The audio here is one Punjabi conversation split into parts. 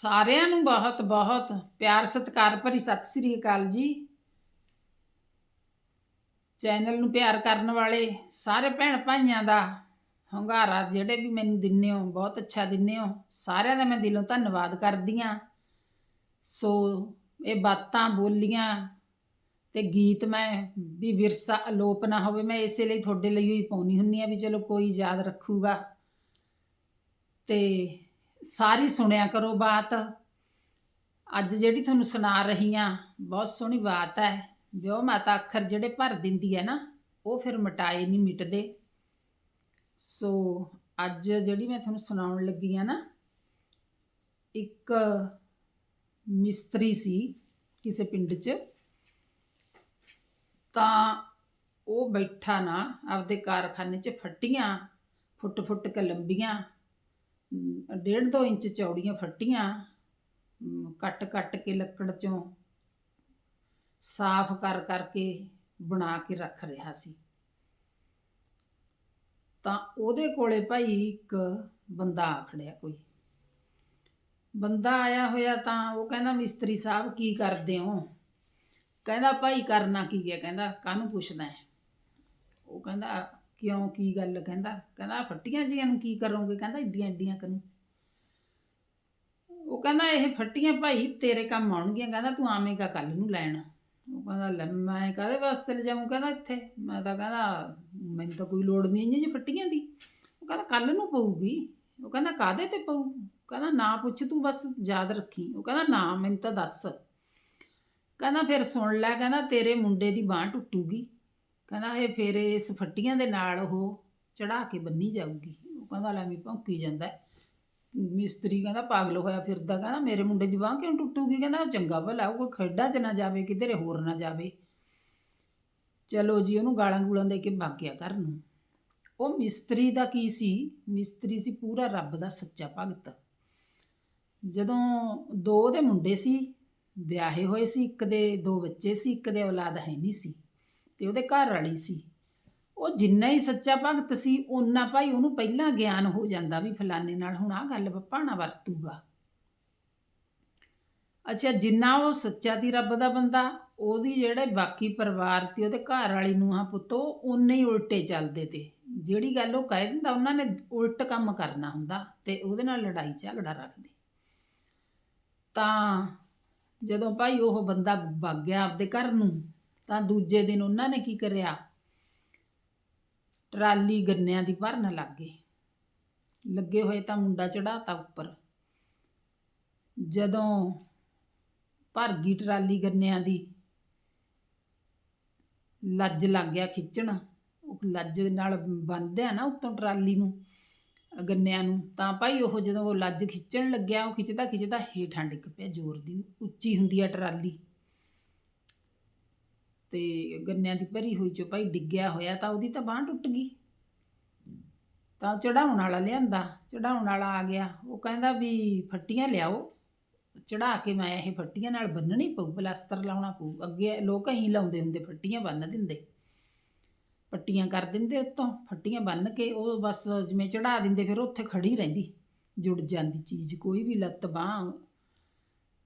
ਸਾਰਿਆਂ ਨੂੰ ਬਹੁਤ ਬਹੁਤ ਪਿਆਰ ਸਤਿਕਾਰ ਭਰੀ ਸਤਿ ਸ੍ਰੀ ਅਕਾਲ ਜੀ। ਚੈਨਲ ਨੂੰ ਪਿਆਰ ਕਰਨ ਵਾਲੇ ਸਾਰੇ ਭੈਣ ਭਾਈਆਂ ਦਾ ਹੰਗਾਰਾ ਜਿਹੜੇ ਵੀ ਮੈਨੂੰ ਦਿੰਨੇ ਹੋ, ਬਹੁਤ ਅੱਛਾ ਦਿੰਨੇ ਹੋ, ਸਾਰਿਆਂ ਦਾ ਮੈਂ ਦਿਲੋਂ ਧੰਨਵਾਦ ਕਰਦੀ ਹਾਂ। ਸੋ ਇਹ ਬਾਤਾਂ, ਬੋਲੀਆਂ ਤੇ ਗੀਤ ਮੈਂ ਵੀ ਵਿਰਸਾ ਅਲੋਪ ਨਾ ਹੋਵੇ, ਮੈਂ ਇਸੇ ਲਈ ਤੁਹਾਡੇ ਲਈ ਹੀ ਪਾਉਣੀ ਹੁੰਨੀ ਆ ਵੀ ਚਲੋ ਕੋਈ ਯਾਦ ਰੱਖੂਗਾ। ਤੇ ਸਾਰੀ ਸੁਣਿਆ ਕਰੋ ਬਾਤ। ਅੱਜ ਜਿਹੜੀ ਤੁਹਾਨੂੰ ਸੁਣਾ ਰਹੀ ਆ, ਬਹੁਤ ਸੋਹਣੀ ਬਾਤ ਹੈ ਜੋ ਮਾਤਾ ਅੱਖਰ ਜਿਹੜੇ ਭਰ ਦਿੰਦੀ ਹੈ ਨਾ, ਉਹ ਫਿਰ ਮਿਟਾਏ ਨਹੀਂ ਮਿਟਦੇ। ਸੋ ਅੱਜ ਜਿਹੜੀ ਮੈਂ ਤੁਹਾਨੂੰ ਸੁਣਾਉਣ ਲੱਗੀ ਆ ਨਾ, ਇੱਕ ਮਿਸਤਰੀ ਸੀ ਕਿਸੇ ਪਿੰਡ 'ਚ, ਤਾਂ ਉਹ ਬੈਠਾ ਨਾ, ਆਪਦੇ ਕਾਰਖਾਨੇ 'ਚ ਫੱਟੀਆਂ ਫੁੱਟ ਫੁੱਟ ਕੇ ਲੰਬੀਆਂ ਡੇਢ ਦੋ ਇੰਚ ਚੌੜੀਆਂ ਫੱਟੀਆਂ ਕੱਟ ਕੱਟ ਕੇ ਲੱਕੜ ਚੋਂ ਸਾਫ਼ ਕਰ ਕਰਕੇ ਬਣਾ ਕੇ ਰੱਖ ਰਿਹਾ ਸੀ। ਤਾਂ ਉਹਦੇ ਕੋਲੇ ਭਾਈ ਇੱਕ ਬੰਦਾ ਆ ਖੜਿਆ ਕੋਈ। ਬੰਦਾ ਆਇਆ ਹੋਇਆ ਤਾਂ ਉਹ ਕਹਿੰਦਾ, ਮਿਸਤਰੀ ਸਾਹਿਬ, ਕੀ ਕਰਦੇ ਹੋ? ਕਹਿੰਦਾ, ਭਾਈ ਕਰਨਾ ਕੀ ਹੈ? ਕਹਿੰਦਾ, ਕਾਹਨੂੰ ਪੁੱਛਦਾ ਹੈ? ਉਹ ਕਹਿੰਦਾ ਕਿਉਂ ਕੀ ਗੱਲ ਕਹਿੰਦਾ? ਕਹਿੰਦਾ ਫੱਟੀਆਂ ਜੀਆਂ ਨੂੰ ਕੀ ਕਰੋਗੇ? ਕਹਿੰਦਾ, ਏਡੀਆਂ ਏਡੀਆਂ ਕਰੂ। ਉਹ ਕਹਿੰਦਾ, ਇਹ ਫੱਟੀਆਂ ਭਾਈ ਤੇਰੇ ਕੰਮ ਆਉਣਗੀਆਂ। ਕਹਿੰਦਾ, ਤੂੰ ਆਵੇਂਗਾ ਕੱਲ ਨੂੰ ਲੈਣ। ਉਹ ਕਹਿੰਦਾ, ਲੈ, ਮੈਂ ਕਾਹਦੇ ਵਾਸਤੇ ਲਿਜਾਊਂ ਕਹਿੰਦਾ, ਇੱਥੇ। ਮੈਂ ਤਾਂ ਕਹਿੰਦਾ, ਮੈਨੂੰ ਤਾਂ ਕੋਈ ਲੋੜ ਨਹੀਂ ਇੰਨੀਆਂ ਜੀ ਫੱਟੀਆਂ ਦੀ। ਉਹ ਕਹਿੰਦਾ ਕੱਲ ਨੂੰ ਪਊਗੀ। ਉਹ ਕਹਿੰਦਾ, ਕਾਹਦੇ ਤੇ ਪਊ? ਕਹਿੰਦਾ, ਨਾ ਪੁੱਛ ਤੂੰ, ਬਸ ਯਾਦ ਰੱਖੀ। ਉਹ ਕਹਿੰਦਾ, ਨਾ, ਮੈਨੂੰ ਤਾਂ ਦੱਸ। ਕਹਿੰਦਾ, ਫਿਰ ਸੁਣ ਲੈ। ਕਹਿੰਦਾ, ਤੇਰੇ ਮੁੰਡੇ ਦੀ ਬਾਹ ਟੁੱਟੂਗੀ। ਕਹਿੰਦਾ ਇਹ ਫਿਰ ਇਸ ਫੱਟੀਆਂ ਦੇ ਨਾਲ ਉਹ ਚੜਾ ਕੇ ਬੰਨੀ ਜਾਊਗੀ। ਉਹ ਕਹਿੰਦਾ ਲੈ ਵੀ ਭੌਂਕੀ ਜਾਂਦਾ ਹੈ। ਮਿਸਤਰੀ ਕਹਿੰਦਾ ਪਾਗਲ ਹੋਇਆ ਫਿਰਦਾ। ਕਹਿੰਦਾ ਮੇਰੇ ਮੁੰਡੇ ਦੀ ਬਾਂਹ ਕਿਉਂ ਟੁੱਟੂਗੀ? ਕਹਿੰਦਾ ਉਹ ਚੰਗਾ ਭਲਾ ਉਹ ਕੋਈ ਖੇਡਾਂ 'ਚ ਨਾ ਜਾਵੇ, ਕਿਧਰੇ ਹੋਰ ਨਾ ਜਾਵੇ। ਚਲੋ ਜੀ, ਉਹਨੂੰ ਗਾਲਾਂ ਗੂਲਾਂ ਦੇ ਕੇ ਭੱਗ ਗਿਆ ਘਰ ਨੂੰ। ਉਹ ਮਿਸਤਰੀ ਦਾ ਕੀ ਸੀ? ਮਿਸਤਰੀ ਸੀ ਪੂਰਾ ਰੱਬ ਦਾ ਸੱਚਾ ਭਗਤ। ਜਦੋਂ ਦੋ ਦੇ ਮੁੰਡੇ ਸੀ, ਵਿਆਹੇ ਹੋਏ ਸੀ, ਇੱਕ ਦੇ ਦੋ ਬੱਚੇ ਸੀ, ਇੱਕ ਦੇ ਔਲਾਦ ਹੈ ਨਹੀਂ ਸੀ। ਤੇ ਉਹਦੇ ਘਰ ਵਾਲੀ ਸੀ। ਉਹ ਜਿੰਨਾ ਹੀ ਸੱਚਾ ਭਗਤ ਸੀ, ਓਨਾ ਭਾਈ ਉਹਨੂੰ ਪਹਿਲਾਂ ਗਿਆਨ ਹੋ ਜਾਂਦਾ ਵੀ ਫਲਾਣੇ ਨਾਲ ਹੁਣ ਆ ਗੱਲ ਭਾਣਾ ਵਰਤੂਗਾ। ਅੱਛਾ, ਜਿੰਨਾ ਉਹ ਸੱਚਾ ਦੀ ਰੱਬ ਦਾ ਬੰਦਾ, ਉਹਦੀ ਜਿਹੜੇ ਬਾਕੀ ਪਰਿਵਾਰ ਤੇ ਉਹਦੇ ਘਰ ਵਾਲੀ ਨੂੰ ਆ ਪੁੱਤੋ ਉਨੇ ਹੀ ਉਲਟੇ ਚੱਲਦੇ ਤੇ। ਜਿਹੜੀ ਗੱਲ ਉਹ ਕਹਿ ਦਿੰਦਾ, ਉਹਨਾਂ ਨੇ ਉਲਟ ਕੰਮ ਕਰਨਾ ਹੁੰਦਾ ਤੇ ਉਹਦੇ ਨਾਲ ਲੜਾਈ ਝਗੜਾ ਰੱਖਦੇ। ਤਾਂ ਜਦੋਂ ਭਾਈ ਉਹ ਬੰਦਾ ਵਗ ਗਿਆ ਆਪਦੇ ਘਰ ਨੂੰ ਤਾਂ ਦੂਜੇ ਦਿਨ ਉਹਨਾਂ ਨੇ ਕੀ ਕਰਿਆ? ਟਰਾਲੀ ਗੰਨਿਆਂ ਦੀ ਭਰਨ ਲੱਗ ਗਏ। ਲੱਗੇ ਹੋਏ ਤਾਂ ਮੁੰਡਾ ਚੜਾਤਾ ਉੱਪਰ। ਜਦੋਂ ਭਰ ਗਈ ਟਰਾਲੀ ਗੰਨਿਆਂ ਦੀ, ਲੱਜ ਲੱਗ ਗਿਆ ਖਿੱਚਣ। ਉਹ ਲੱਜ ਨਾਲ ਬੰਨ੍ਹਦੇ ਨਾ ਉੱਤੋਂ ਟਰਾਲੀ ਨੂੰ, ਗੰਨਿਆਂ ਨੂੰ। ਤਾਂ ਭਾਈ ਉਹ ਜਦੋਂ ਉਹ ਲੱਜ ਖਿੱਚਣ ਲੱਗਿਆ, ਉਹ ਖਿੱਚਦਾ ਖਿੱਚਦਾ ਹੇਠਾਂ ਡਿੱਗ ਪਿਆ। ਜ਼ੋਰ ਦੀ ਉੱਚੀ ਹੁੰਦੀ ਆ ਟਰਾਲੀ। ਤੇ ਗੰਨਿਆਂ ਦੀ ਭਰੀ ਹੋਈ ਚੋਂ ਭਾਈ ਡਿੱਗਿਆ ਹੋਇਆ ਤਾਂ ਉਹਦੀ ਤਾਂ ਬਾਂਹ ਟੁੱਟ ਗਈ। ਤਾਂ ਚੜਾਉਣ ਵਾਲਾ ਲਿਆਂਦਾ, ਚੜਾਉਣ ਵਾਲਾ ਆ ਗਿਆ। ਉਹ ਕਹਿੰਦਾ ਵੀ ਫੱਟੀਆਂ ਲਿਆਓ। ਚੜਾ ਕੇ ਮੈਂ ਇਹ ਫੱਟੀਆਂ ਨਾਲ ਬੰਨਣੀ ਪਊ ਪਲਾਸਟਰ ਲਾਉਣਾ ਪਊ। ਅੱਗੇ ਲੋਕ ਹੀ ਲਾਉਂਦੇ ਹੁੰਦੇ, ਫੱਟੀਆਂ ਬੰਨ ਦਿੰਦੇ। ਪੱਟੀਆਂ ਕਰ ਦਿੰਦੇ ਉੱਤੋਂ, ਫੱਟੀਆਂ ਬੰਨ ਕੇ ਉਹ ਬਸ ਜਿਵੇਂ ਚੜਾ ਦਿੰਦੇ, ਫਿਰ ਉੱਥੇ ਖੜੀ ਰਹਿੰਦੀ। ਜੁੜ ਜਾਂਦੀ ਚੀਜ਼, ਕੋਈ ਵੀ ਲੱਤ, ਬਾਂਹ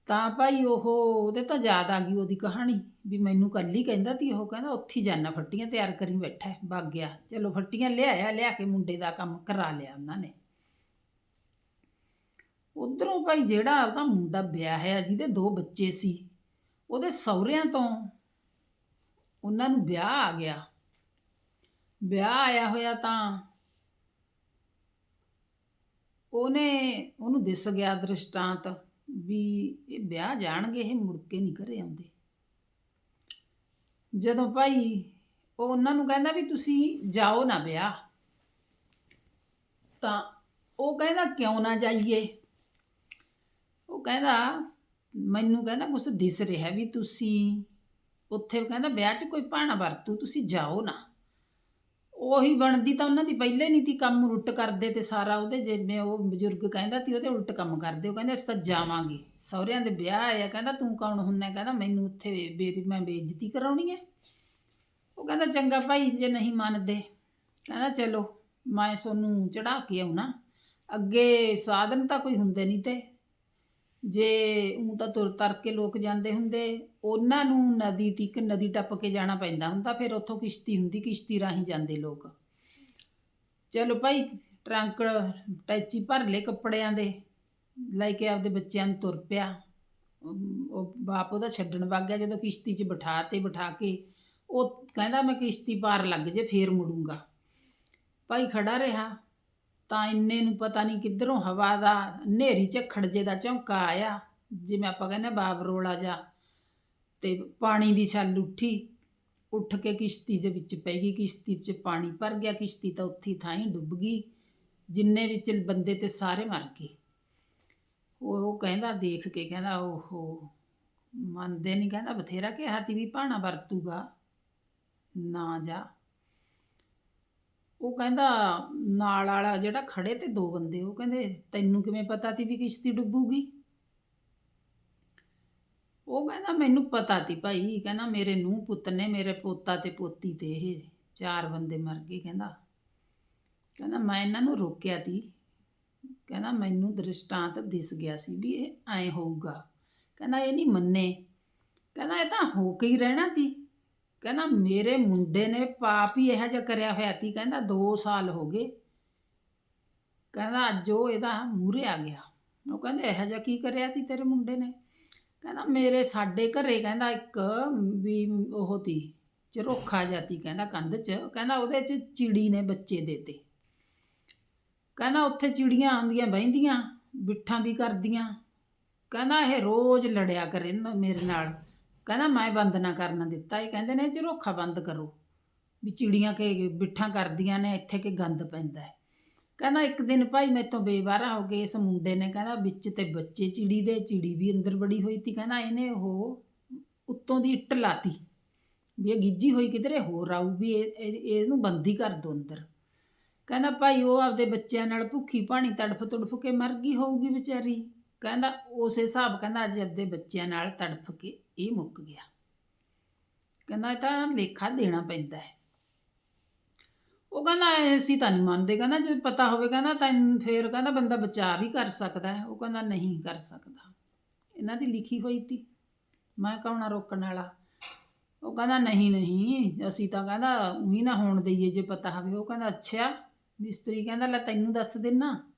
ਤਾਂ ਭਾਈ ਉਹ ਉਹਦੇ ਤਾਂ ਯਾਦ ਆ ਗਈ ਉਹਦੀ ਕਹਾਣੀ ਵੀ ਮੈਨੂੰ ਕੱਲ ਕਹਿੰਦਾ ਤੀ ਉਹ ਕਹਿੰਦਾ ਉੱਥੇ ਹੀ ਜਾਣਾ ਫੱਟੀਆਂ ਤਿਆਰ ਕਰੀ ਬੈਠਾ ਹੈ, ਵਗ ਗਿਆ। ਚਲੋ ਫੱਟੀਆਂ ਲਿਆਇਆ ਲਿਆ ਕੇ ਮੁੰਡੇ ਦਾ ਕੰਮ ਕਰਾ ਲਿਆ ਉਹਨਾਂ ਨੇ। ਉਧਰੋਂ ਭਾਈ ਜਿਹੜਾ ਉਹਦਾ ਮੁੰਡਾ ਵਿਆਹ ਹੈ ਜਿਹਦੇ ਦੋ ਬੱਚੇ ਸੀ ਉਹਦੇ ਸਹੁਰਿਆਂ ਤੋਂ ਉਹਨਾਂ ਨੂੰ ਵਿਆਹ ਆ ਗਿਆ। ਵਿਆਹ ਆਇਆ ਹੋਇਆ ਤਾਂ ਉਹਨੇ ਉਹਨੂੰ ਦਿਸ ਗਿਆ ਦ੍ਰਿਸ਼ਟਾਂਤ। ਵੀ ਇਹ ਵਿਆਹ ਜਾਣਗੇ, ਇਹ ਮੁੜ ਕੇ ਨਹੀਂ ਘਰੇ ਆਉਂਦੇ। ਜਦੋਂ ਭਾਈ ਉਹ ਉਹਨਾਂ ਨੂੰ ਕਹਿੰਦਾ ਵੀ ਤੁਸੀਂ ਜਾਓ ਨਾ ਵਿਆਹ, ਤਾਂ ਉਹ ਕਹਿੰਦਾ ਕਿਉਂ ਨਾ ਜਾਈਏ? ਉਹ ਕਹਿੰਦਾ, ਮੈਨੂੰ ਕਹਿੰਦਾ ਕੁਛ ਦਿਸ ਰਿਹਾ ਵੀ ਤੁਸੀਂ ਉੱਥੇ ਕਹਿੰਦਾ ਵਿਆਹ 'ਚ ਕੋਈ ਭਾਣਾ ਵਰਤੂ, ਤੁਸੀਂ ਜਾਓ ਨਾ। ਉਹੀ ਬਣਦੀ ਤਾਂ ਉਹਨਾਂ ਦੀ ਪਹਿਲੇ ਨਹੀਂ ਤੀ, ਕੰਮ ਉਲਟ ਕਰਦੇ ਤੇ ਸਾਰਾ ਉਹਦੇ ਜਿਵੇਂ ਉਹ ਬਜ਼ੁਰਗ ਕਹਿੰਦਾ ਤੀ, ਉਹਦੇ ਉਲਟ ਕੰਮ ਕਰਦੇ, ਉਹ ਕਹਿੰਦੇ ਅਸੀਂ ਤਾਂ ਜਾਵਾਂਗੇ। ਸਹੁਰਿਆਂ ਦੇ ਵਿਆਹ ਆਇਆ, ਕਹਿੰਦਾ ਤੂੰ ਕੌਣ ਹੁੰਨਾ ਕਹਿੰਦਾ ਮੈਨੂੰ ਉੱਥੇ ਬੇਰੀ ਮੈਂ ਬੇਇੱਜ਼ਤੀ ਕਰਾਉਣੀ ਹੈ। ਉਹ ਕਹਿੰਦਾ ਚੰਗਾ ਭਾਈ, ਜੇ ਨਹੀਂ ਮੰਨਦੇ, ਕਹਿੰਦਾ ਚਲੋ, ਮੈਂ ਸੋਨੂੰ ਚੜਾ ਕੇ ਆਉਣਾ। ਅੱਗੇ ਸਾਧਨ ਤਾਂ ਕੋਈ ਹੁੰਦੇ ਨਹੀਂ ਤੇ। ਜੇ ਉਹ ਤਾਂ ਤੁਰ ਤਰ ਕੇ ਲੋਕ ਜਾਂਦੇ ਹੁੰਦੇ, ਉਹਨਾਂ ਨੂੰ ਨਦੀ ਤੀਕ ਨਦੀ ਟੱਪ ਕੇ ਜਾਣਾ ਪੈਂਦਾ ਹੁੰਦਾ, ਫਿਰ ਉੱਥੋਂ ਕਿਸ਼ਤੀ ਹੁੰਦੀ, ਕਿਸ਼ਤੀ ਰਾਹੀਂ ਜਾਂਦੇ ਲੋਕ। ਚਲੋ ਭਾਈ, ਟਰੰਕ, ਟੈਚੀ ਭਰ ਲਏ ਕੱਪੜਿਆਂ ਦੇ, ਲੈ ਕੇ ਆਪਦੇ ਬੱਚਿਆਂ ਨੂੰ ਤੁਰ ਪਿਆ। ਉਹ ਬਾਪ ਉਹਦਾ ਛੱਡਣ ਵਗ ਗਿਆ, ਜਦੋਂ ਕਿਸ਼ਤੀ 'ਚ ਬਿਠਾ ਤੇ ਬਿਠਾ ਕੇ ਉਹ ਕਹਿੰਦਾ, ਮੈਂ ਕਿਸ਼ਤੀ ਪਾਰ ਲੱਗ ਜੇ, ਫੇਰ ਮੁੜੂੰਗਾ। ਭਾਈ ਖੜਾ ਰਿਹਾ। ਤਾਂ ਇੰਨੇ ਨੂੰ ਪਤਾ ਨਹੀਂ ਕਿੱਧਰੋਂ ਹਵਾ ਦਾ ਹਨੇਰੀ ਝੱਖੜ ਜੇ ਦਾ ਝੌਂਕਾ ਆਇਆ, ਜਿਵੇਂ ਆਪਾਂ ਕਹਿੰਦੇ ਬਾਬਰੋਲਾ ਜਾ। ਤੇ ਪਾਣੀ ਦੀ ਛੱਲ ਉੱਠੀ, ਉੱਠ ਕੇ ਕਿਸ਼ਤੀ ਦੇ ਵਿੱਚ ਪੈ ਗਈ। ਕਿਸ਼ਤੀ 'ਚ ਪਾਣੀ ਭਰ ਗਿਆ, ਕਿਸ਼ਤੀ ਤਾਂ ਉੱਥੀ ਥਾਂ ਹੀ ਡੁੱਬ ਗਈ, ਜਿੰਨੇ ਵਿੱਚ ਬੰਦੇ ਤੇ ਸਾਰੇ ਮਰ ਗਏ। ਉਹ ਉਹ ਕਹਿੰਦਾ, ਦੇਖ ਕੇ ਕਹਿੰਦਾ, ਓਹੋ, ਮੰਨਦੇ ਨਹੀਂ ਕਹਿੰਦਾ ਬਥੇਰਾ ਕਿਹਾ ਤੀ ਵੀ ਭਾਣਾ ਵਰਤੂਗਾ। ਨਾ ਜਾ। ਉਹ ਕਹਿੰਦਾ ਨਾਲ ਵਾਲਾ ਜਿਹੜਾ ਖੜੇ ਤੇ ਦੋ ਬੰਦੇ, ਉਹ ਕਹਿੰਦੇ ਤੈਨੂੰ ਕਿਵੇਂ ਪਤਾ ਤੀ ਵੀ ਕਿਸ਼ਤੀ ਡੁੱਬੂਗੀ? ਉਹ ਕਹਿੰਦਾ ਮੈਨੂੰ ਪਤਾ ਤੀ ਭਾਈ, ਕਹਿੰਦਾ ਮੇਰੇ ਨੂੰਹ ਪੁੱਤ ਨੇ ਮੇਰੇ ਪੋਤਾ ਤੇ ਪੋਤੀ ਤੇ ਇਹ ਚਾਰ ਬੰਦੇ ਮਰ ਗਏ ਕਹਿੰਦਾ। ਕਹਿੰਦਾ ਮੈਂ ਇਹਨਾਂ ਨੂੰ ਰੋਕਿਆ ਤੀ, ਕਹਿੰਦਾ ਮੈਨੂੰ ਦ੍ਰਿਸ਼ਟਾਂਤ ਦਿਸ ਗਿਆ ਸੀ ਵੀ ਇਹ ਐ ਹੋਊਗਾ। ਕਹਿੰਦਾ ਇਹ ਨਹੀਂ ਮੰਨੇ, ਕਹਿੰਦਾ ਇਹ ਤਾਂ ਹੋ ਕੇ ਹੀ ਰਹਿਣਾ ਤੀ। ਕਹਿੰਦਾ ਮੇਰੇ ਮੁੰਡੇ ਨੇ ਪਾਪ ਹੀ ਇਹੋ ਜਿਹਾ ਕਰਿਆ ਹੋਇਆ ਤੀ, ਕਹਿੰਦਾ 2 ਸਾਲ ਹੋ ਗਏ। ਕਹਿੰਦਾ ਅੱਜ ਉਹ ਇਹਦਾ ਮੂਹਰੇ ਆ ਗਿਆ। ਉਹ ਕਹਿੰਦੇ ਇਹੋ ਜਿਹਾ ਕੀ ਕਰਿਆ ਤੀ ਤੇਰੇ ਮੁੰਡੇ ਨੇ? ਕਹਿੰਦਾ ਮੇਰੇ ਸਾਡੇ ਘਰੇ ਕਹਿੰਦਾ ਇੱਕ ਵੀ ਉਹ ਤੀ ਝਰੋਖਾ ਜਾਤੀ ਕਹਿੰਦਾ ਕੰਧ 'ਚ। ਕਹਿੰਦਾ ਉਹਦੇ 'ਚ ਚਿੜੀ ਨੇ ਬੱਚੇ ਦੇਤੇ। ਕਹਿੰਦਾ ਉੱਥੇ ਚਿੜੀਆਂ ਆਉਂਦੀਆਂ ਬਹਿੰਦੀਆਂ, ਬਿੱਠਾਂ ਵੀ ਕਰਦੀਆਂ। ਕਹਿੰਦਾ ਇਹ ਰੋਜ਼ ਲੜਿਆ ਕਰੇ ਮੇਰੇ ਨਾਲ। ਕਹਿੰਦਾ ਮੈਂ ਬੰਦ ਨਾ ਕਰਨ ਦਿੱਤਾ। ਇਹ ਕਹਿੰਦੇ ਨੇ ਝਰੋਖਾ ਬੰਦ ਕਰੋ। ਵੀ ਚਿੜੀਆਂ ਕੇ ਬਿੱਠਾਂ ਕਰਦੀਆਂ ਨੇ, ਇੱਥੇ ਕਿ ਗੰਦ ਪੈਂਦਾ ਹੈ। ਕਹਿੰਦਾ ਇੱਕ ਦਿਨ ਭਾਈ ਮੈਥੋਂ ਬੇਵਾਰਾ ਹੋ ਗਏ ਇਸ ਮੁੰਡੇ ਨੇ। ਕਹਿੰਦਾ ਵਿੱਚ ਤੇ ਬੱਚੇ, ਚਿੜੀ ਦੇ, ਚਿੜੀ ਵੀ ਅੰਦਰ ਬੜੀ ਹੋਈ ਤੀ। ਕਹਿੰਦਾ ਇਹਨੇ ਉਹ ਉੱਤੋਂ ਦੀ ਇੱਟ ਲਾਤੀ ਵੀ ਇਹ ਗਿੱਜੀ ਹੋਈ ਕਿਧਰੇ, ਹੋਰ ਆਊ ਵੀ ਇਹ, ਇਹ- ਇਹਨੂੰ ਬੰਦੀ ਕਰ ਦੋ ਅੰਦਰ। ਕਹਿੰਦਾ ਭਾਈ ਉਹ ਆਪਦੇ ਬੱਚਿਆਂ ਨਾਲ ਭੁੱਖੀ ਪਾਣੀ ਤੜਫ ਤੜਫ ਕੇ ਮਰ ਗਈ ਹੋਊਗੀ ਵਿਚਾਰੀ। ਕਹਿੰਦਾ ਉਸ ਹਿਸਾਬ ਕਹਿੰਦਾ ਅੱਜ ਆਪਦੇ ਬੱਚਿਆਂ ਨਾਲ ਤੜਫ ਕੇ ਇਹ ਮੁੱਕ ਗਿਆ। ਕਹਿੰਦਾ ਇਹ ਤਾਂ ਲੇਖਾ ਦੇਣਾ ਪੈਂਦਾ ਹੈ। ਉਹ ਕਹਿੰਦਾ ਅਸੀਂ ਤਾਂ ਨਹੀਂ ਮੰਨਦੇ। ਕਹਿੰਦਾ ਜੇ ਪਤਾ ਹੋਵੇ ਕਹਿੰਦਾ ਤਾਂ ਫੇਰ ਕਹਿੰਦਾ ਬੰਦਾ ਬਚਾ ਵੀ ਕਰ ਸਕਦਾ ਹੈ। ਉਹ ਕਹਿੰਦਾ ਨਹੀਂ ਕਰ ਸਕਦਾ। ਇਹਨਾਂ ਦੀ ਲਿਖੀ ਹੋਈ ਤੀ। ਮੈਂ ਕੌਣਾ ਰੋਕਣ ਵਾਲਾ? ਉਹ ਕਹਿੰਦਾ ਨਹੀਂ ਨਹੀਂ, ਅਸੀਂ ਤਾਂ ਕਹਿੰਦਾ ਉਹੀ ਨਾ ਹੋਣ ਦਈਏ ਜੇ ਪਤਾ ਹੋਵੇ। ਉਹ ਕਹਿੰਦਾ ਅੱਛਾ, ਮਿਸਤਰੀ ਕਹਿੰਦਾ ਲੈ ਤੈਨੂੰ ਦੱਸ ਦੇਣਾ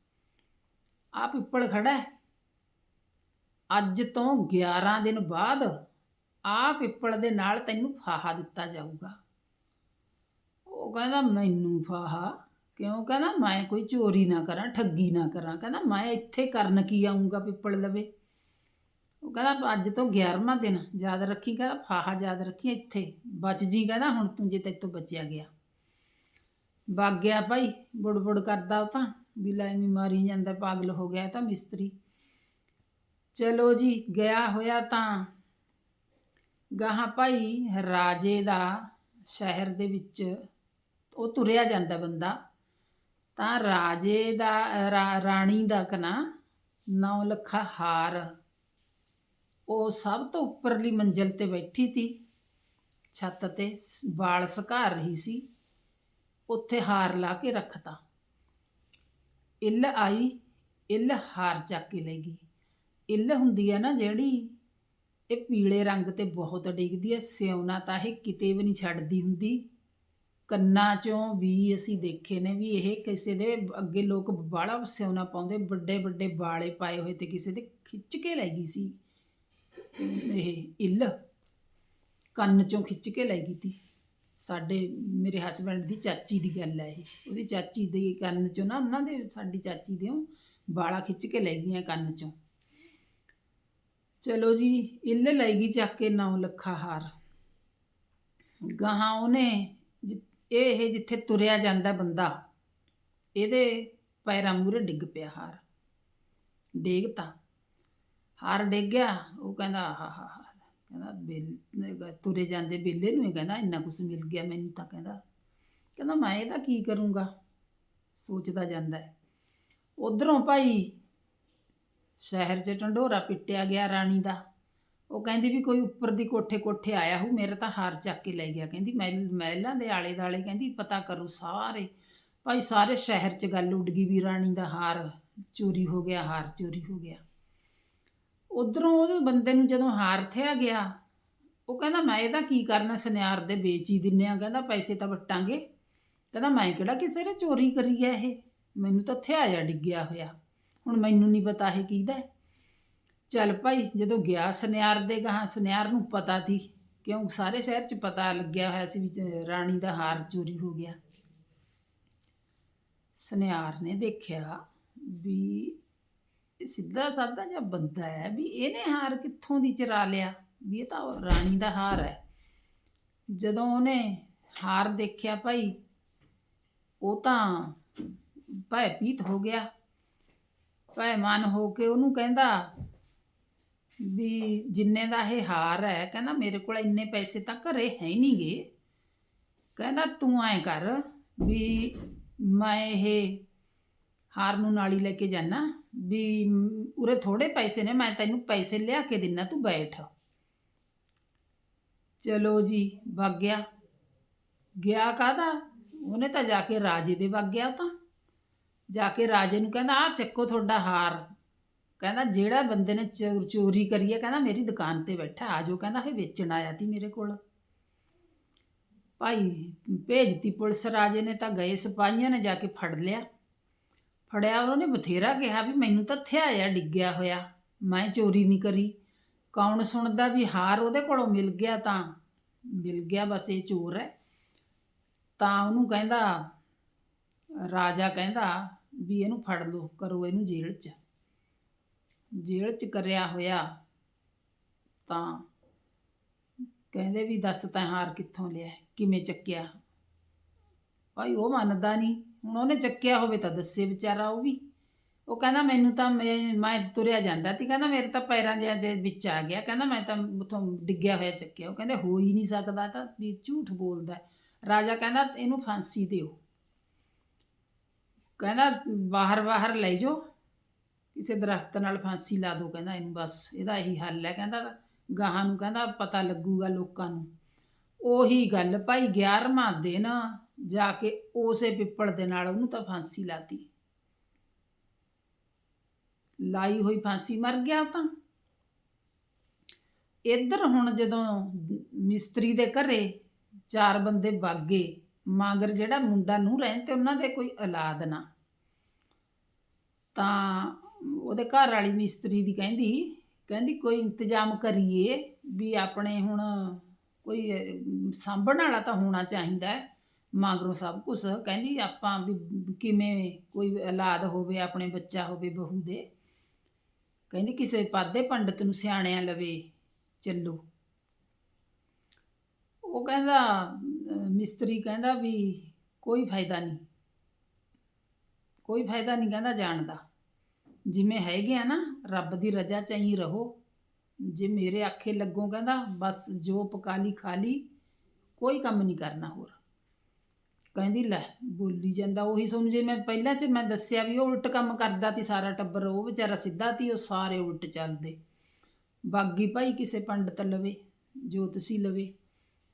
ਆ ਪਿੱਪਲ ਖੜਾ ਹੈ। ਅੱਜ ਤੋਂ 11 ਦਿਨ ਬਾਅਦ ਆ ਪਿੱਪਲ ਦੇ ਨਾਲ ਤੈਨੂੰ ਫਾਹਾ ਦਿੱਤਾ ਜਾਊਗਾ। ਉਹ ਕਹਿੰਦਾ, ਮੈਨੂੰ ਫਾਹਾ? ਕਿਉਂ? ਕਹਿੰਦਾ, ਮੈਂ ਕੋਈ ਚੋਰੀ ਨਾ ਕਰਾਂ, ਠੱਗੀ ਨਾ ਕਰਾਂ। ਕਹਿੰਦਾ, ਮੈਂ ਇੱਥੇ ਕਰਨ ਕੀ ਆਉਂਗਾ ਪਿੱਪਲ ਲਵੇ? ਉਹ ਕਹਿੰਦਾ, ਅੱਜ ਤੋਂ 11ਵਾਂ ਦਿਨ, ਯਾਦ ਰੱਖੀ? ਕਹਿੰਦਾ, ਫਾਹਾ ਯਾਦ ਰੱਖੀ ਇੱਥੇ, ਬਚ ਜੀ। ਕਹਿੰਦਾ, ਹੁਣ ਤੂੰ ਜੇ ਤੇਤੋਂ ਬਚਿਆ ਗਿਆ। ਵਗ ਗਿਆ ਭਾਈ, ਬੁੜਬੁੜ ਕਰਦਾ ਉਹ ਤਾਂ, ਵੀ ਲੈ ਮਾਰੀ ਜਾਂਦਾ, ਪਾਗਲ ਹੋ ਗਿਆ ਤਾਂ ਮਿਸਤਰੀ। ਚਲੋ ਜੀ, ਗਿਆ ਹੋਇਆ ਤਾਂ। ਗਾਹਾਂ ਭਾਈ ਰਾਜੇ ਦਾ ਸ਼ਹਿਰ ਦੇ ਵਿੱਚ ਉਹ ਤੁਰਿਆ ਜਾਂਦਾ ਬੰਦਾ। ਤਾਂ ਰਾਜੇ ਦਾ, ਰਾ- ਰਾਣੀ ਦਾ ਕਨਾ ਨੌ ਲੱਖਾ ਹਾਰ। ਉਹ ਸਭ ਤੋਂ ਉੱਪਰਲੀ ਮੰਜ਼ਲ ਤੇ ਬੈਠੀ ਸੀ ਛੱਤ ਤੇ ਸ- ਵਾਲ ਸੁਕਾ ਰਹੀ ਸੀ। ਉੱਥੇ ਹਾਰ ਲਾ ਕੇ ਰੱਖਤਾ। ਇੱਲ ਆਈ, ਇੱਲ ਹਾਰ ਚੱਕ ਕੇ ਲੈ ਗਈ। ਇੱਲ ਹੁੰਦੀ ਹੈ ਨਾ ਜਿਹੜੀ, ਇਹ ਪੀਲੇ ਰੰਗ ਤੇ ਬਹੁਤ ਡਿੱਗਦੀ ਹੈ, ਸਿਉਣਾ ਤਾਂ ਇਹ ਕਿਤੇ ਵੀ ਨਹੀਂ ਛੱਡਦੀ ਹੁੰਦੀ। ਕੰਨਾਂ ਚੋਂ ਵੀ ਅਸੀਂ ਦੇਖੇ ਨੇ ਵੀ ਇਹ ਕਿਸੇ ਦੇ ਅੱਗੇ ਲੋਕ ਬਾਹਲਾ ਸਿਉਣਾ ਪਾਉਂਦੇ, ਵੱਡੇ ਵੱਡੇ ਵਾਲੇ ਪਾਏ ਹੋਏ ਤੇ ਕਿਸੇ ਦੇ ਖਿੱਚ ਕੇ ਲੈ ਗਈ ਸੀ। ਇਹ ਇੱਲ ਕੰਨ ਚੋਂ ਖਿੱਚ ਕੇ ਲੈ ਗਈ ਤੀ। ਸਾਡੇ, ਮੇਰੇ ਹਸਬੰਡ ਦੀ ਚਾਚੀ ਦੀ ਗੱਲ ਹੈ ਇਹ। ਉਹਦੀ ਚਾਚੀ ਦੇ ਕੰਨ ਚੋਂ ਨਾ, ਉਹਨਾਂ ਦੇ, ਸਾਡੀ ਚਾਚੀ ਦੇ ਵਾਲਾ ਖਿੱਚ ਕੇ ਲੈ ਗਈਆਂ ਕੰਨ ਚੋਂ। ਚਲੋ ਜੀ, ਇੱਲ ਲੈ ਗਈ ਚੱਕ ਕੇ ਨੌ ਲੱਖਾ ਹਾਰ। ਗਾਹਾਂ ਉਹਨੇ ਜਿ- ਇਹ ਜਿੱਥੇ ਤੁਰਿਆ ਜਾਂਦਾ ਬੰਦਾ, ਇਹਦੇ ਪੈਰਾਂ ਮੂਰੇ ਡਿੱਗ ਪਿਆ ਹਾਰ। ਡੇਗਤਾ ਹਾਰ ਡਿੱਗ ਗਿਆ, ਉਹ ਕਹਿੰਦਾ, ਆਹਾ ਹਾ ਹਾ ਕਹਿੰਦਾ, ਬਿੱਲ ਤੁਰੇ ਜਾਂਦੇ ਬੇਲੇ ਨੂੰ? ਇਹ ਕਹਿੰਦਾ, ਇੰਨਾ ਕੁਝ ਮਿਲ ਗਿਆ ਮੈਨੂੰ ਤਾਂ। ਕਹਿੰਦਾ ਕਹਿੰਦਾ, ਮੈਂ ਇਹਦਾ ਕੀ ਕਰੂੰਗਾ? ਸੋਚਦਾ ਜਾਂਦਾ ਹੈ। ਉਧਰੋਂ ਭਾਈ ਸ਼ਹਿਰ 'ਚ ਢੰਡੋਰਾ ਪਿੱਟਿਆ ਗਿਆ ਰਾਣੀ ਦਾ। ਉਹ ਕਹਿੰਦੀ ਵੀ ਕੋਈ ਉੱਪਰ ਦੀ ਕੋਠੇ ਕੋਠੇ ਆਇਆ ਹੂ ਮੇਰਾ ਤਾਂ ਹਾਰ ਚੱਕ ਕੇ ਲੈ ਗਿਆ। ਕਹਿੰਦੀ ਮਹਿਲ ਮਹਿਲਾਂ ਦੇ ਆਲੇ ਦਾਲੇ ਕਹਿੰਦੀ ਪਤਾ ਕਰੂ ਸਾਰੇ। ਭਾਈ ਸਾਰੇ ਸ਼ਹਿਰ 'ਚ ਗੱਲ ਉੱਡ ਗਈ ਵੀ ਰਾਣੀ ਦਾ ਹਾਰ ਚੋਰੀ ਹੋ ਗਿਆ, ਹਾਰ ਚੋਰੀ ਹੋ ਗਿਆ। ਉਧਰੋਂ ਉਹ ਬੰਦੇ ਨੂੰ ਜਦੋਂ ਹਾਰ ਥਿਆ ਗਿਆ, ਉਹ ਕਹਿੰਦਾ ਮੈਂ ਇਹਦਾ ਕੀ ਕਰਨਾ, ਸੁਨਿਆਰ ਦੇ ਵੇਚ ਹੀ ਦਿੰਨੇ ਆ। ਕਹਿੰਦਾ ਪੈਸੇ ਤਾਂ ਵਟਾਂਗੇ। ਕਹਿੰਦਾ ਮੈਂ ਕਿਹੜਾ ਕਿਸੇ ਨੇ ਚੋਰੀ ਕਰੀ ਹੈ ਇਹ? ਮੈਨੂੰ ਤਾਂ ਥਿਆਇਆ ਡਿੱਗਿਆ ਹੋਇਆ। ਹੁਣ ਮੈਨੂੰ ਨਹੀਂ ਪਤਾ ਇਹ ਕਿਹਦਾ ਹੈ। ਚੱਲ ਭਾਈ, ਜਦੋਂ ਗਿਆ ਸੁਨਿਆਰ ਦੇ ਗਾਹਾਂ, ਸੁਨਿਆਰ ਨੂੰ ਪਤਾ ਸੀ, ਕਿਉਂ ਸਾਰੇ ਸ਼ਹਿਰ 'ਚ ਪਤਾ ਲੱਗਿਆ ਹੋਇਆ ਸੀ ਵੀ ਚ- ਰਾਣੀ ਦਾ ਹਾਰ ਚੋਰੀ ਹੋ ਗਿਆ। ਸੁਨਿਆਰ ਨੇ ਦੇਖਿਆ ਵੀ ਇਹ ਸਿੱਧਾ ਸਾਦਾ ਜਿਹਾ ਬੰਦਾ ਹੈ, ਵੀ ਇਹਨੇ ਹਾਰ ਕਿੱਥੋਂ ਦੀ ਚਰਾ ਲਿਆ? ਵੀ ਇਹ ਤਾਂ ਉਹ ਰਾਣੀ ਦਾ ਹਾਰ ਹੈ। ਜਦੋਂ ਉਹਨੇ ਹਾਰ ਦੇਖਿਆ ਭਾਈ, ਉਹ ਤਾਂ ਭੈਭੀਤ ਹੋ ਗਿਆ। ਭੈਮਾਨ ਹੋ ਕੇ ਉਹਨੂੰ ਕਹਿੰਦਾ ਵੀ ਜਿੰਨੇ ਦਾ ਇਹ ਹਾਰ ਹੈ, ਕਹਿੰਦਾ ਮੇਰੇ ਕੋਲ ਇੰਨੇ ਪੈਸੇ ਤਾਂ ਘਰੇ ਹੈ ਹੀ ਨਹੀਂਗੇ। ਕਹਿੰਦਾ ਤੂੰ ਐਂ ਕਰ ਵੀ ਮੈਂ ਇਹ ਹਾਰ ਨੂੰ ਨਾਲੀ ਲੈ ਕੇ ਜਾਣਾ ਵੀ ਉਰੇ ਥੋੜੇ ਪੈਸੇ ਨੇ, ਮੈਂ ਤੈਨੂੰ ਪੈਸੇ ਲਿਆ ਕੇ ਦਿੰਨਾ, ਤੂੰ ਬੈਠ। ਚਲੋ ਜੀ ਵਗ ਗਿਆ। ਗਿਆ ਕਾਹਦਾ? ਉਹਨੇ ਤਾਂ ਜਾ ਕੇ ਰਾਜੇ ਦੇ ਵਗ ਗਿਆ ਉਹ ਤਾਂ। ਜਾ ਕੇ ਰਾਜੇ ਨੂੰ ਕਹਿੰਦਾ ਆ ਚੱਕੋ ਤੁਹਾਡਾ ਹਾਰ। ਕਹਿੰਦਾ, ਜਿਹੜਾ ਬੰਦੇ ਨੇ ਚੋਰ ਚੋਰੀ ਕਰੀ ਹੈ, ਕਹਿੰਦਾ, ਮੇਰੀ ਦੁਕਾਨ ਤੇ ਬੈਠਾ, ਆ ਜਾਓ। ਕਹਿੰਦਾ, ਇਹ ਵੇਚਣ ਆਇਆ ਤੀ ਮੇਰੇ ਕੋਲ। ਭਾਈ ਭੇਜਤੀ ਪੁਲਿਸ, ਰਾਜੇ ਨੇ ਤਾਂ ਗਏ, ਸਿਪਾਹੀਆਂ ਨੇ ਜਾ ਕੇ ਫੜ ਲਿਆ। ਫੜਿਆ, ਉਹਨੇ ਬਥੇਰਾ ਕਿਹਾ ਵੀ ਮੈਨੂੰ ਤਾਂ ਥਿਆਇਆ, ਡਿੱਗਿਆ ਹੋਇਆ। ਮੈਂ ਚੋਰੀ ਨਹੀਂ ਕਰੀ। ਕੌਣ ਸੁਣਦਾ ਵੀ ਹਾਰ ਉਹਦੇ ਕੋਲੋਂ ਮਿਲ ਗਿਆ ਤਾਂ? ਮਿਲ ਗਿਆ, ਬਸ ਇਹ ਚੋਰ ਹੈ। ਤਾਂ ਉਹਨੂੰ ਕਹਿੰਦਾ, ਰਾਜਾ ਕਹਿੰਦਾ ਵੀ ਇਹਨੂੰ ਫੜ ਲਓ, ਕਰੋ ਇਹਨੂੰ ਜੇਲ੍ਹ 'ਚ। ਜੇਲ੍ਹ 'ਚ ਕਰਿਆ ਹੋਇਆ ਤਾਂ ਕਹਿੰਦੇ ਵੀ ਦੱਸ ਤੈਂ ਹਾਰ ਕਿੱਥੋਂ ਲਿਆ, ਕਿਵੇਂ ਚੱਕਿਆ? ਭਾਈ ਉਹ ਮੰਨਦਾ ਨਹੀਂ। ਹੁਣ ਉਹਨੇ ਚੱਕਿਆ ਹੋਵੇ ਤਾਂ ਦੱਸੇ ਵਿਚਾਰਾ ਉਹ ਵੀ। ਉਹ ਕਹਿੰਦਾ ਮੈਨੂੰ ਤਾਂ ਮੈਂ ਮੈਂ ਤੁਰਿਆ ਜਾਂਦਾ ਤੀ ਕਹਿੰਦਾ ਮੇਰੇ ਤਾਂ ਪੈਰਾਂ ਜਿਹਾ ਜੇ ਵਿੱਚ ਆ ਗਿਆ। ਕਹਿੰਦਾ ਮੈਂ ਤਾਂ ਉਥੋਂ ਡਿੱਗਿਆ ਹੋਇਆ ਚੱਕਿਆ। ਉਹ ਕਹਿੰਦੇ ਹੋ ਹੀ ਨਹੀਂ ਸਕਦਾ ਤਾਂ ਵੀ ਝੂਠ ਬੋਲਦਾ। ਰਾਜਾ ਕਹਿੰਦਾ ਇਹਨੂੰ ਫਾਂਸੀ ਦਿਓ। ਕਹਿੰਦਾ ਬਾਹਰ ਬਾਹਰ ਲੈ ਜਾਓ, ਕਿਸੇ ਦਰਖਤ ਨਾਲ ਫਾਂਸੀ ਲਾ ਦਿਓ, ਕਹਿੰਦਾ ਇਹਨੂੰ ਬਸ, ਇਹਦਾ ਇਹੀ ਹੱਲ ਹੈ, ਕਹਿੰਦਾ ਗਾਹਾਂ ਨੂੰ ਕਹਿੰਦਾ ਪਤਾ ਲੱਗੂਗਾ ਲੋਕਾਂ ਨੂੰ। ਉਹੀ ਗੱਲ ਭਾਈ 11ਵਾਂ ਦਿਨ ਜਾ ਕੇ ਉਸੇ ਪਿੱਪਲ ਦੇ ਨਾਲ ਉਹਨੂੰ ਤਾਂ ਫਾਂਸੀ ਲਾਤੀ। ਲਾਈ ਹੋਈ ਫਾਂਸੀ ਮਰ ਗਿਆ ਤਾਂ। ਇੱਧਰ ਹੁਣ ਜਦੋਂ ਮਿਸਤਰੀ ਦੇ ਘਰੇ ਚਾਰ ਬੰਦੇ ਬਾਗੇ ਮਾਗਰ ਜਿਹੜਾ ਮੁੰਡਾ ਨੂੰ ਰਹਿਣ ਤੇ ਉਹਨਾਂ ਦੇ ਕੋਈ ਔਲਾਦ ਨਾ। ਤਾਂ ਉਹਦੇ ਘਰ ਵਾਲੀ ਮਿਸਤਰੀ ਦੀ ਕਹਿੰਦੀ ਕਹਿੰਦੀ ਕੋਈ ਇੰਤਜ਼ਾਮ ਕਰੀਏ ਵੀ ਆਪਣੇ ਹੁਣ ਕੋਈ ਸਾਂਭਣ ਵਾਲਾ ਤਾਂ ਹੋਣਾ ਚਾਹੀਦਾ ਹੈ। ਮਗਰੋਂ ਸਭ ਕੁਝ ਕਹਿੰਦੀ ਆਪਾਂ ਵੀ ਕਿਵੇਂ ਕੋਈ ਔਲਾਦ ਹੋਵੇ, ਆਪਣੇ ਬੱਚਾ ਹੋਵੇ, ਬਹੂ ਦੇ। ਕਹਿੰਦੀ ਕਿਸੇ ਪਾਦੇ ਪੰਡਤ ਨੂੰ ਸਿਆਣਿਆਂ ਲਵੇ, ਚੱਲੋ। ਉਹ ਕਹਿੰਦਾ ਮਿਸਤਰੀ ਕਹਿੰਦਾ ਵੀ ਕੋਈ ਫਾਇਦਾ ਨਹੀਂ। ਕੋਈ ਫਾਇਦਾ ਨਹੀਂ ਕਹਿੰਦਾ ਜਾਣ ਦਾ। ਜਿਵੇਂ ਹੈਗੇ ਆ ਨਾ, ਰੱਬ ਦੀ ਰਜ਼ਾ ਚ ਹੀ ਰਹੋ। ਜੇ ਮੇਰੇ ਆਖੇ ਲੱਗੋ ਕਹਿੰਦਾ, ਬਸ ਜੋ ਪਕਾ ਲਈ ਖਾ ਲਈ ਕੋਈ ਕੰਮ ਨਹੀਂ ਕਰਨਾ ਹੋਰ। ਕਹਿੰਦੀ, ਲੈ ਬੋਲੀ ਜਾਂਦਾ, ਉਹੀ ਸੁਣ ਜੇ ਮੈਂ ਪਹਿਲਾਂ ਚ ਮੈਂ ਦੱਸਿਆ ਵੀ ਉਹ ਉਲਟ ਕੰਮ ਕਰਦਾ ਤੀ ਸਾਰਾ ਟੱਬਰ, ਉਹ ਵਿਚਾਰਾ ਸਿੱਧਾ ਤੀ, ਉਹ ਸਾਰੇ ਉਲਟ ਚੱਲਦੇ। ਬਾਗੀ ਭਾਈ ਕਿਸੇ ਪੰਡਤ ਲਵੇ, ਜੋਤਸੀ ਲਵੇ।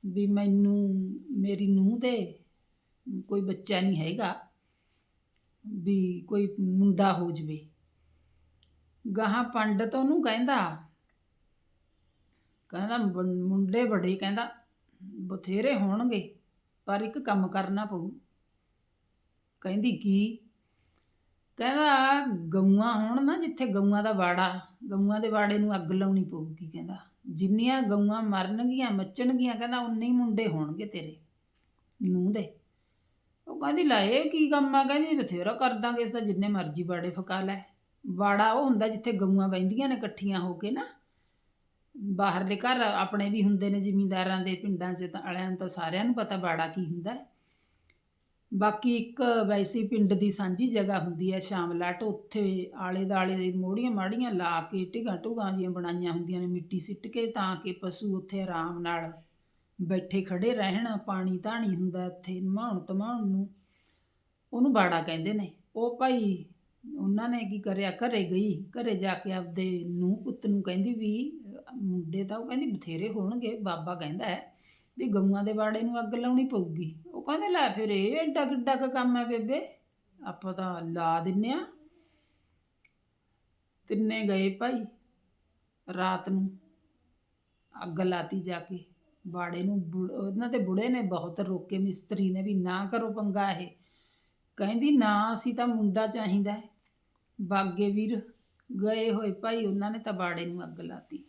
ਵੀ ਮੈਨੂੰ ਮੇਰੀ ਨੂੰਹ ਦੇ ਕੋਈ ਬੱਚਾ ਨਹੀਂ ਹੈਗਾ, ਵੀ ਕੋਈ ਮੁੰਡਾ ਹੋ ਜਵੇ। ਗਾਹਾਂ ਪੰਡਤ ਉਹਨੂੰ ਕਹਿੰਦਾ ਕਹਿੰਦਾ ਮੁੰ- ਮੁੰਡੇ ਬੜੇ, ਕਹਿੰਦਾ ਬਥੇਰੇ ਹੋਣਗੇ, ਪਰ ਇੱਕ ਕੰਮ ਕਰਨਾ ਪਊ। ਕਹਿੰਦੀ ਕੀ? ਕਹਿੰਦਾ ਗਊਆਂ, ਹੋਣ ਨਾ ਜਿੱਥੇ ਗਊਆਂ ਦਾ ਵਾੜਾ, ਗਊਆਂ ਦੇ ਵਾੜੇ ਨੂੰ ਅੱਗ ਲਾਉਣੀ ਪਊਗੀ ਕਹਿੰਦਾ। ਜਿੰਨੀਆਂ ਗਊਆਂ ਮਰਨਗੀਆਂ, ਮੱਚਣਗੀਆਂ, ਕਹਿੰਦਾ ਉਨੇ ਹੀ ਮੁੰਡੇ ਹੋਣਗੇ ਤੇਰੇ, ਨੂੰਹ ਦੇ। ਉਹ ਕਹਿੰਦੀ, ਲੈ ਇਹ ਕੀ ਕੰਮ ਆ? ਕਹਿੰਦੀ ਬਥੇਰਾ ਕਰ ਦਾਂਗੇ ਇਸ ਦਾ ਜਿੰਨੇ ਮਰਜ਼ੀ ਬਾੜੇ ਫਕਾ ਲੈ। ਬਾੜਾ ਉਹ ਹੁੰਦਾ ਜਿੱਥੇ ਗਊਆਂ ਬੈੰਦੀਆਂ ਨੇ ਇਕੱਠੀਆਂ ਹੋ ਕੇ ਨਾ। ਬਾਹਰਲੇ ਘਰ ਆਪਣੇ ਵੀ ਹੁੰਦੇ ਨੇ ਜ਼ਿਮੀਂਦਾਰਾਂ ਦੇ ਪਿੰਡਾਂ 'ਚ ਤਾਂ ਵਾਲਿਆਂ ਨੂੰ ਤਾਂ ਸਾਰਿਆਂ ਨੂੰ ਪਤਾ ਬਾੜਾ ਕੀ ਹੁੰਦਾ। ਬਾਕੀ ਇੱਕ ਵੈਸੀ ਪਿੰਡ ਦੀ ਸਾਂਝੀ ਜਗ੍ਹਾ ਹੁੰਦੀ ਹੈ ਸ਼ਾਮਲਾਟ, ਉੱਥੇ ਆਲੇ ਦਾਲੇ ਮੋੜੀਆਂ ਮਾੜੀਆਂ ਲਾ ਕੇ ਢਿੱਗਾਂ ਢੁਗਾਂ ਜੀਆਂ ਬਣਾਈਆਂ ਹੁੰਦੀਆਂ ਨੇ, ਮਿੱਟੀ ਸਿੱਟ ਕੇ ਤਾਂ ਕਿ ਪਸ਼ੂ ਉੱਥੇ ਆਰਾਮ ਨਾਲ ਬੈਠੇ ਖੜੇ ਰਹਿਣ, ਪਾਣੀ ਧਾਣੀ ਹੁੰਦਾ ਉੱਥੇ ਨਹਾਉਣ ਧਮਾਉਣ ਨੂੰ, ਉਹਨੂੰ ਬਾੜਾ ਕਹਿੰਦੇ ਨੇ। ਉਹ ਭਾਈ ਉਹਨਾਂ ਨੇ ਕੀ ਕਰਿਆ, ਘਰੇ ਗਈ, ਘਰੇ ਜਾ ਕੇ ਆਪਦੇ ਨੂੰ ਪੁੱਤ ਨੂੰ ਕਹਿੰਦੀ ਵੀ ਮੁੰਡੇ ਤਾਂ ਉਹ ਕਹਿੰਦੀ ਬਥੇਰੇ ਹੋਣਗੇ, ਬਾਬਾ ਕਹਿੰਦਾ ਹੈ। ਵੀ ਗਊਆਂ ਦੇ ਬਾੜੇ ਨੂੰ ਅੱਗ ਲਾਉਣੀ ਪਊਗੀ। ਉਹ ਕਹਿੰਦੇ, ਲੈ ਫਿਰ ਇਹ ਐਡਾ ਕਿੱਡਾ ਕੁ ਕੰਮ ਹੈ ਬੇਬੇ। ਆਪਾਂ ਤਾਂ ਲਾ ਦਿੰਨੇ ਆ। ਤਿੰਨੇ ਗਏ ਭਾਈ ਰਾਤ ਨੂੰ ਅੱਗ ਲਾਤੀ ਜਾ ਕੇ। ਬਾੜੇ ਨੂੰ ਬੁੜ- ਉਹਨਾਂ ਦੇ ਬੁੜੇ ਨੇ ਬਹੁਤ ਰੋਕੇ। ਮਿਸਤਰੀ ਨੇ ਵੀ, ਨਾ ਕਰੋ ਪੰਗਾ ਇਹ। ਕਹਿੰਦੀ, ਨਾ, ਅਸੀਂ ਤਾਂ ਮੁੰਡਾ ਚਾਹੀਦਾ ਹੈ। ਬਾਗੇ ਵੀਰ ਗਏ ਹੋਏ ਭਾਈ, ਉਹਨਾਂ ਨੇ ਤਾਂ ਬਾੜੇ ਨੂੰ ਅੱਗ ਲਾਤੀ।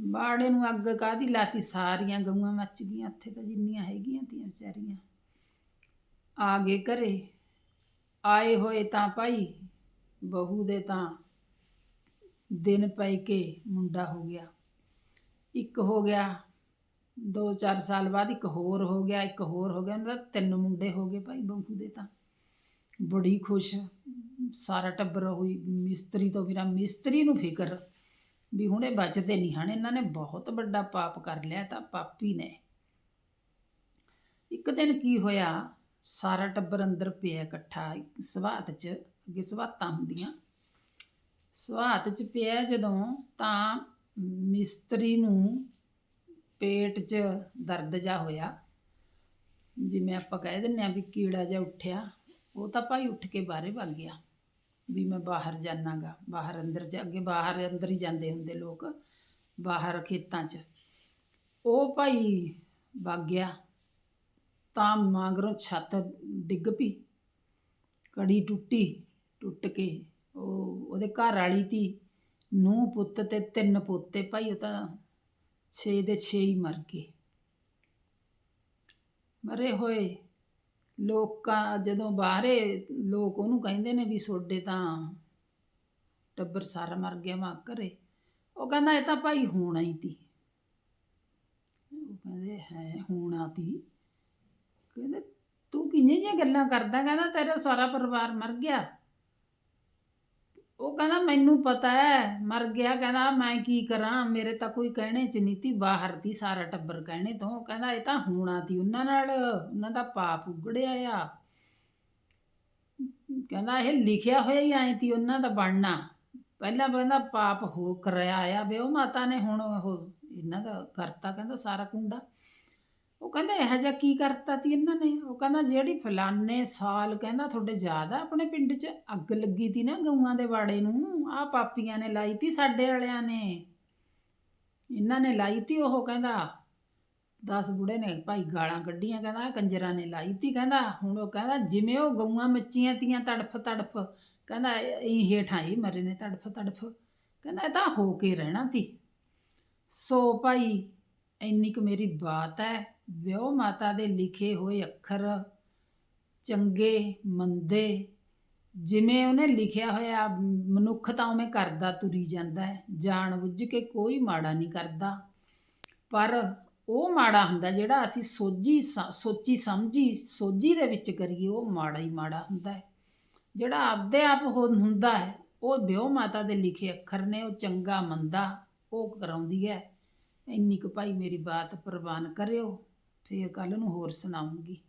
ਬਾੜੇ ਨੂੰ ਅੱਗ ਕਾਦੀ ਲਾਤੀ? ਸਾਰੀਆਂ ਗਊਆਂ ਮੱਚ ਗਈਆਂ, ਇੱਥੇ ਤਾਂ ਜਿੰਨੀਆਂ ਹੈਗੀਆਂ ਤੀਆਂ ਵਿਚਾਰੀਆਂ। ਆ ਗਏ ਘਰੇ। ਆਏ ਹੋਏ ਤਾਂ ਭਾਈ, ਬਹੂ ਦੇ ਤਾਂ ਦਿਨ ਪੈ ਕੇ ਮੁੰਡਾ ਹੋ ਗਿਆ। ਇੱਕ ਹੋ ਗਿਆ 2-4 ਸਾਲ ਬਾਅਦ ਇੱਕ ਹੋਰ ਹੋ ਗਿਆ, ਇੱਕ ਹੋਰ ਹੋ ਗਿਆ। ਉਹਨਾਂ ਦਾ ਤਿੰਨ ਮੁੰਡੇ ਹੋ ਗਏ ਭਾਈ, ਬਹੂ ਦੇ ਤਾਂ। ਬੜੀ ਖੁਸ਼, ਸਾਰਾ ਟੱਬਰ ਹੋਈ ਮਿਸਤਰੀ ਤੋਂ ਬਿਨਾਂ ਮਿਸਤਰੀ ਨੂੰ ਫਿਕਰ। ਵੀ ਹੁਣ ਇਹ ਬਚਦੇ ਨਹੀਂ ਹਨ, ਇਹਨਾਂ ਨੇ ਬਹੁਤ ਵੱਡਾ ਪਾਪ ਕਰ ਲਿਆ ਤਾਂ ਪਾਪੀ ਨੇ। ਇੱਕ ਦਿਨ ਕੀ ਹੋਇਆ, ਸਾਰਾ ਟੱਬਰ ਅੰਦਰ ਪਿਆ ਇਕੱਠਾ, ਇੱਕ ਸਵਾਤ 'ਚ, ਅੱਗੇ ਸਵਾਤਾਂ ਹੁੰਦੀਆਂ। ਸਵਾਤ 'ਚ ਪਿਆ ਜਦੋਂ ਤਾਂ ਮਿਸਤਰੀ ਨੂੰ ਪੇਟ 'ਚ ਦਰਦ ਜਾ ਹੋਇਆ। ਜਿਵੇਂ ਆਪਾਂ ਕਹਿ ਦਿੰਨੇ ਆ ਵੀ ਕੀੜਾ ਜਿਹਾ ਉੱਠਿਆ, ਉਹ ਤਾਂ ਭਾਈ ਉੱਠ ਕੇ ਬਾਹਰੇ ਭੱਗ ਗਿਆ। ਵੀ ਮੈਂ ਬਾਹਰ ਜਾਣਾਗਾ, ਬਾਹਰ ਅੰਦਰ ਜਾ, ਅੱਗੇ ਬਾਹਰ ਅੰਦਰ ਹੀ ਜਾਂਦੇ ਹੁੰਦੇ ਲੋਕ, ਬਾਹਰ ਖੇਤਾਂ 'ਚ। ਉਹ ਭਾਈ ਭੱਗ ਗਿਆ, ਤਾਂ ਮਗਰੋਂ ਛੱਤ ਡਿੱਗ ਪਈ, ਕੜੀ ਟੁੱਟੀ, ਟੁੱਟ ਕੇ। ਉਹ, ਉਹਦੇ ਘਰ ਵਾਲੀ ਤੀ ਨੂੰ ਪੁੱਤ ਤੇ ਤਿੰਨ ਪੋਤੇ, ਭਾਈ ਉਹ ਤਾਂ 6 ਦੇ 6 ਹੀ ਮਰ ਗਏ। ਮਰੇ ਹੋਏ। ਲੋਕਾਂ, ਜਦੋਂ ਬਾਹਰੇ ਲੋਕ ਉਹਨੂੰ ਕਹਿੰਦੇ ਨੇ ਵੀ ਸੋਡੇ ਤਾਂ ਟੱਬਰ ਸਾਰਾ ਮਰ ਗਿਆ ਮਾਂ ਘਰੇ, ਉਹ ਕਹਿੰਦਾ ਇਹ ਤਾਂ ਭਾਈ ਹੋਣਾ ਹੀ ਤੀ। ਉਹ ਕਹਿੰਦੇ, ਹੈ ਹੋਣਾ ਤੀ। ਕਹਿੰਦੇ, ਤੂੰ ਕਿੰਨੀਆਂ ਜਿਹੀਆਂ ਗੱਲਾਂ ਕਰਦਾ, ਕਹਿੰਦਾ ਤੇਰਾ ਸਾਰਾ ਪਰਿਵਾਰ ਮਰ ਗਿਆ। ਉਹ ਕਹਿੰਦਾ, ਮੈਨੂੰ ਪਤਾ ਹੈ, ਮਰ ਗਿਆ। ਕਹਿੰਦਾ, ਮੈਂ ਕੀ ਕਰਾਂ? ਮੇਰੇ ਤਾਂ ਕੋਈ ਕਹਿਣੇ ਚ ਨਹੀਂ ਤੀ। ਬਾਹਰ ਦੀ ਸਾਰਾ ਟੱਬਰ ਕਹਿਣੇ ਤੋਂ। ਉਹ ਕਹਿੰਦਾ, ਇਹ ਤਾਂ ਹੋਣਾ ਤੀ ਉਹਨਾਂ ਨਾਲ। ਉਹਨਾਂ ਦਾ ਪਾਪ ਉਗੜਿਆ ਆ। ਕਹਿੰਦਾ, ਇਹ ਲਿਖਿਆ ਹੋਇਆ ਹੀ ਆਏ ਤੀ ਉਹਨਾਂ ਦਾ ਬਣਨਾ। ਪਹਿਲਾਂ ਕਹਿੰਦਾ, ਪਾਪ ਹੋ ਕਰਿਆ ਆ। ਵੇ ਉਹ ਮਾਤਾ ਨੇ ਹੁਣ ਉਹ ਇਹਨਾਂ ਦਾ ਕਰਤਾ ਕਹਿੰਦਾ ਸਾਰਾ ਕੁੰਡਾ। ਉਹ ਕਹਿੰਦਾ ਇਹੋ ਜਿਹਾ ਕੀ ਕਰਤਾ ਤੀ ਇਹਨਾਂ ਨੇ? ਉਹ ਕਹਿੰਦਾ ਜਿਹੜੀ ਫਲਾਨੇ ਸਾਲ ਕਹਿੰਦਾ ਤੁਹਾਡੇ ਯਾਦ ਆ ਆਪਣੇ ਪਿੰਡ 'ਚ? ਅੱਗ ਲੱਗੀ ਤੀ ਨਾ ਗਊਆਂ ਦੇ ਵਾੜੇ ਨੂੰ। ਆ ਪਾਪੀਆਂ ਨੇ ਲਾਈ ਤੀ ਸਾਡੇ ਵਾਲਿਆਂ ਨੇ। ਇਹਨਾਂ ਨੇ ਲਾਈ ਤੀ ਉਹ ਕਹਿੰਦਾ 10 ਬੁੜੇ ਨੇ ਭਾਈ ਗਾਲਾਂ ਕੱਢੀਆਂ ਕਹਿੰਦਾ, ਆਹ ਕੰਜਰਾਂ ਨੇ ਲਾਈ ਤੀ ਕਹਿੰਦਾ। ਹੁਣ ਉਹ ਕਹਿੰਦਾ ਜਿਵੇਂ ਉਹ ਗਊਆਂ ਮੱਚੀਆਂ ਤੀਆਂ ਤੜਫ ਤੜਫ, ਕਹਿੰਦਾ ਇਹ ਹੇਠਾਂ ਹੀ ਮਰੇ ਨੇ ਤੜਫ ਤੜਫ। ਕਹਿੰਦਾ ਇਹ ਤਾਂ ਹੋ ਕੇ ਰਹਿਣਾ ਤੀ। ਸੋ ਭਾਈ ਇੰਨੀ ਕੁ ਮੇਰੀ ਬਾਤ ਹੈ। ਵਿਉ ਮਾਤਾ ਦੇ ਲਿਖੇ ਹੋਏ ਅੱਖਰ, ਚੰਗੇ, ਮੰਦੇ, ਜਿਵੇਂ ਉਹਨੇ ਲਿਖਿਆ ਹੋਇਆ, ਮਨੁੱਖ ਤਾਂ ਉਵੇਂ ਕਰਦਾ ਤੁਰੀ ਜਾਂਦਾ ਹੈ ਜਾਣ ਬੁੱਝ ਕੇ ਕੋਈ ਮਾੜਾ ਨਹੀਂ ਕਰਦਾ। ਪਰ ਉਹ ਮਾੜਾ ਹੁੰਦਾ ਜਿਹੜਾ ਅਸੀਂ ਸੋਝੀ ਸ- ਸੋਚੀ ਸਮਝੀ, ਸੋਝੀ ਦੇ ਵਿੱਚ ਕਰੀਏ, ਉਹ ਮਾੜਾ ਹੀ ਮਾੜਾ ਹੁੰਦਾ ਹੈ। ਜਿਹੜਾ ਆਪਦੇ ਆਪ ਹੋ- ਹੁੰਦਾ ਹੈ, ਉਹ ਵਿਉ ਮਾਤਾ ਦੇ ਲਿਖੇ ਅੱਖਰ ਨੇ, ਉਹ ਚੰਗਾ, ਮੰਦਾ, ਉਹ ਕਰਾਉਂਦੀ ਹੈ। ਇੰਨੀ ਕੁ ਭਾਈ ਮੇਰੀ ਬਾਤ ਪ੍ਰਵਾਨ ਕਰਿਓ ਫੇਰ ਕੱਲ ਨੂੰ ਹੋਰ ਸੁਣਾਉਂਗੀ।